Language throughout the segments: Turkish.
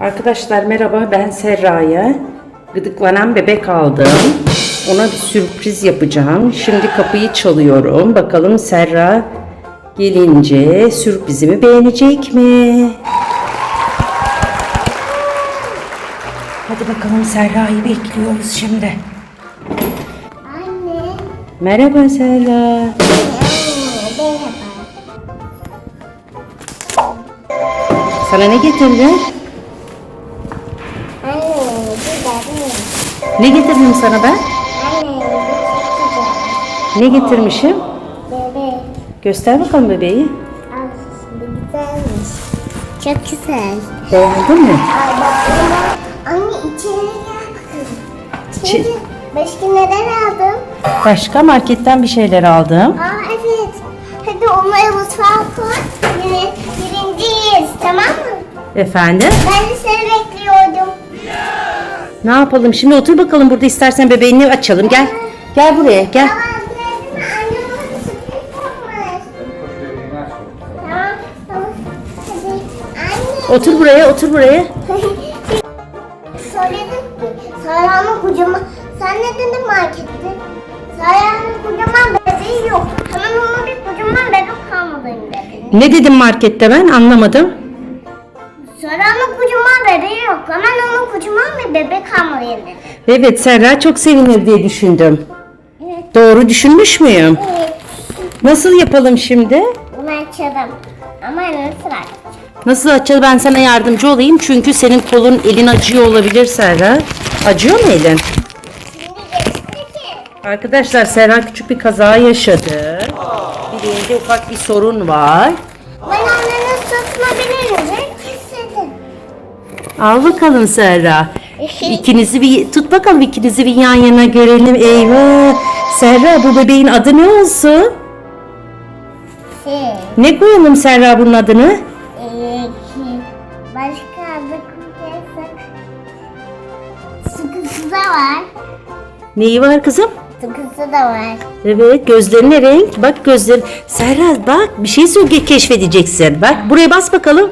Arkadaşlar merhaba ben Serra'ya gıdıklanan bebek aldım. Ona bir sürpriz yapacağım. Şimdi kapıyı çalıyorum. Bakalım Serra gelince sürprizimi beğenecek mi? Hadi bakalım Serra'yı bekliyoruz şimdi. Anne. Merhaba Serra. Anne, merhaba. Sana ne getirdi? Ne getirdim sana ben? Çok Ne getirmişim? Bebek. Göster bakalım bebeği. Güzelmiş. Çok güzel. Beğendin mi? Anne içeri gel İçeri. Başka neler aldın? Başka marketten bir şeyler aldım. Aa evet. Hadi onları mutfağa koy. Yine birinciyiz tamam mı? Efendim? Ben de seni bekliyordum. Ne yapalım? Şimdi otur bakalım burada istersen bebeğini açalım. Gel. Gel buraya gel. Otur buraya, otur buraya. Söyledim ki Sayan'ın kocaman sen ne dedin markette? Sayan'ın kocaman bebeği yok. Hemen ona bir kocaman bebek kalmalıyım dedin. Ne dedim markette ben? Anlamadım. Yok. Hemen ona kocaman bir bebek almalıyım dedin. Evet, Serra çok sevinir diye düşündüm. Evet. Doğru düşünmüş müyüm? Evet. Nasıl yapalım şimdi? Bunu açalım. Ama nasıl aç? Nasıl açalım? Ben sana yardımcı olayım. Çünkü senin kolun, elin acıyor olabilir Serra. Acıyor mu elin? Şimdi geçti ki. Arkadaşlar Serra küçük bir kaza yaşadı. Bileğinde ufak bir sorun var. Ben onların tutabilirim. Kesildim. Al bakalım Serra. İkinizi bir tut bakalım ikinizi bir yan yana görelim. Eyvah. Serra bu bebeğin adı ne olsun? Şey, Ne koyalım Serra bunun adını? ee, ki, başka adı koyarsak sıkısı da var. Neyi var kızım? Sıkısı da var. Evet gözlerine renk. Bak gözler. Serra bak bir şey söyle keşfedeceksin. Bak buraya bas bakalım.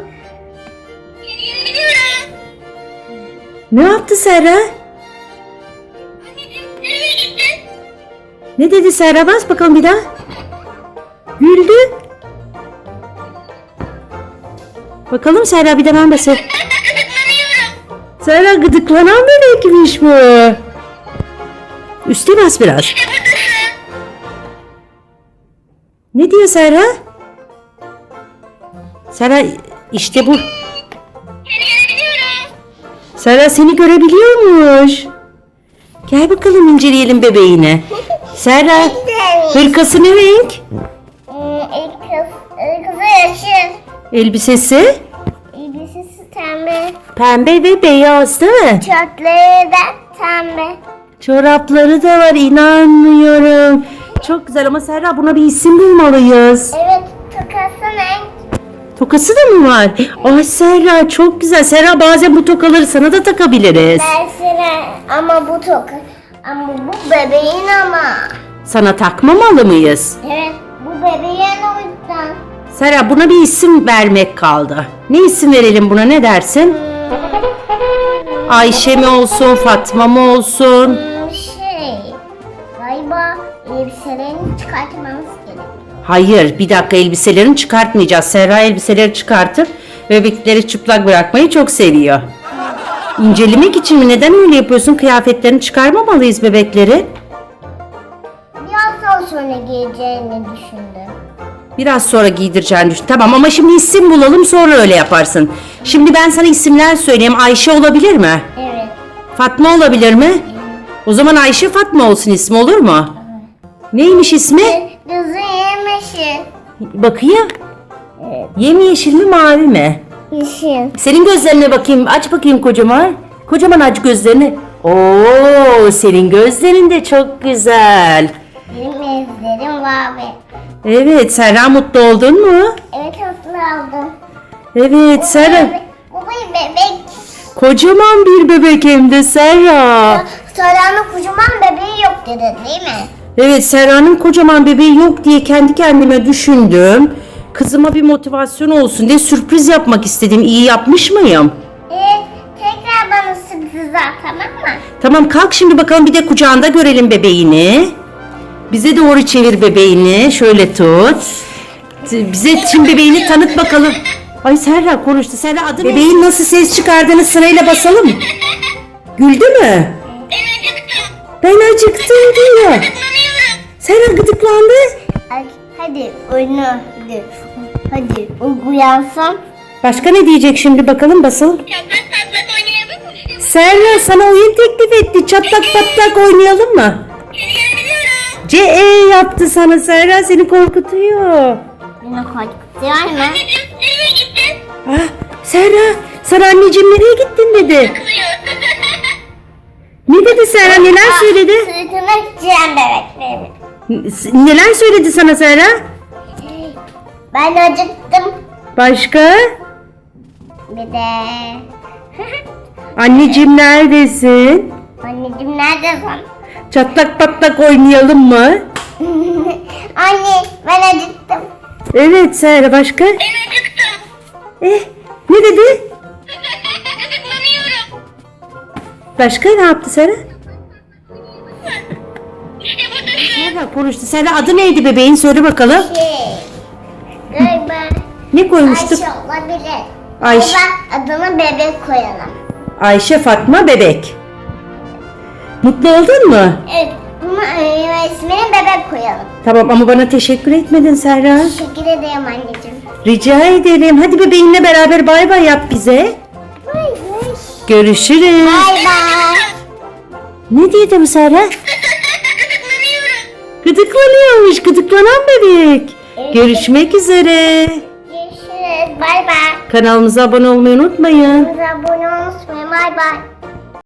Ne yaptı Serra? Ne dedi Serra? Bas bakalım bir daha. Güldü. Bakalım Serra bir de ben basayım. Serra gıdıklanan bebekmiş bu. Üste bas biraz. Ne diyor Serra? Serra işte bu. Serra seni görebiliyormuş. Gel bakalım inceleyelim bebeğini. Serra hırkası ne renk? İlk kızı yeşil. Elbisesi Elbisesi pembe. pembe ve beyaz değil mi? Çöpleri de pembe. Çorapları da var inanmıyorum. Çok güzel ama Serra buna bir isim bulmalıyız. Evet, tokası ne? Tokası da mı var? Ay Serra çok güzel. Serra bazen bu tokaları sana da takabiliriz. Dersine ama bu toka. Ama bu bebeğin ama. Sana takmamalı mıyız? Evet, bu bebeğin o yüzden. Serra buna bir isim vermek kaldı. Ne isim verelim buna ne dersin? Ayşe mi olsun, Fatma mı olsun? Hmm, şey, galiba elbiselerini çıkartmamız. Hayır bir dakika elbiselerini çıkartmayacağız. Serra elbiseleri çıkartır. Bebekleri çıplak bırakmayı çok seviyor. İncelemek için mi? Neden öyle yapıyorsun? Kıyafetlerini çıkarmamalıyız bebekleri. Biraz daha sonra giyeceğini düşündüm. Biraz sonra giydireceğini düşün. Tamam ama şimdi isim bulalım sonra öyle yaparsın. Şimdi ben sana isimler söyleyeyim. Ayşe olabilir mi? Evet. Fatma olabilir mi? O zaman Ayşe Fatma olsun ismi olur mu? Neymiş ismi? Yemişi. Bakayım. Evet. Yemyeşil mi mavi mi? Yeşil. Senin gözlerine bakayım. Aç bakayım kocaman. Kocaman aç gözlerini. Oo, senin gözlerin de çok güzel. Benim ezlerim mavi. Evet, Serra mutlu oldun mu? Evet hatırlı aldım. Evet, Serra. Bu bir bebek. Kocaman bir bebek hem de Serra. Sara'nın kocaman bebeği yok dedi değil mi? Evet, Serra'nın kocaman bebeği yok diye kendi kendime düşündüm. Kızıma bir motivasyon olsun diye sürpriz yapmak istedim. İyi yapmış mıyım? Evet güzel tamam mı? Tamam kalk şimdi bakalım bir de kucağında görelim bebeğini. Bize doğru çevir bebeğini. Şöyle tut. Bize şimdi bebeğini tanıt bakalım. Ay Serra konuştu. Serra adı Bebeğin nasıl ses çıkardığını sırayla basalım. Güldü mü? Ben acıktım diyor. Serra gıdıklandı. Hadi oyunu hadi. Hadi uyansam. Başka ne diyecek şimdi bakalım mı? Serra sana oyun teklif etti. Çatlak patlak oynayalım mı? CE yaptı sana Serra seni korkutuyor. Beni korkutuyor mu? Ah, Serra, sen anneciğim nereye gittin dedi. Ne dedi Serra, neler söyledi? Sırtına giren bebeklerim. N- Neler söyledi sana Serra? Ben acıktım. Başka? Bir de... Anneciğim neredesin? Anneciğim neredesin? Çatlak patlak oynayalım mı? Anne ben acıktım. Evet Serra, başka? Ben acıktım. Eh, ne dedi? Başka ne yaptı Serra? İşte buradasın. Serra konuştu. Serra adı neydi bebeğin? Söyle bakalım. Şey... Galiba Ne koymuştuk? Ayşe olabilir. Ayşe. Galiba adına bebek koyalım. Ayşe Fatma Bebek. Mutlu oldun mu? Evet. Bunu e, ismini bebek koyalım. Tamam ama bana teşekkür etmedin Serra. Teşekkür ederim anneciğim. Rica ederim. Hadi bebeğinle beraber bay bay yap bize. Görüşürüz. Bay bay. Ne dedi bu Serra? Gıdıklanıyormuş. Gıdıklanan bebek. Görüşmek üzere. Görüşürüz. Bay bay. Kanalımıza abone olmayı unutmayın. Bize abone olmayı unutmayın. Bay bay.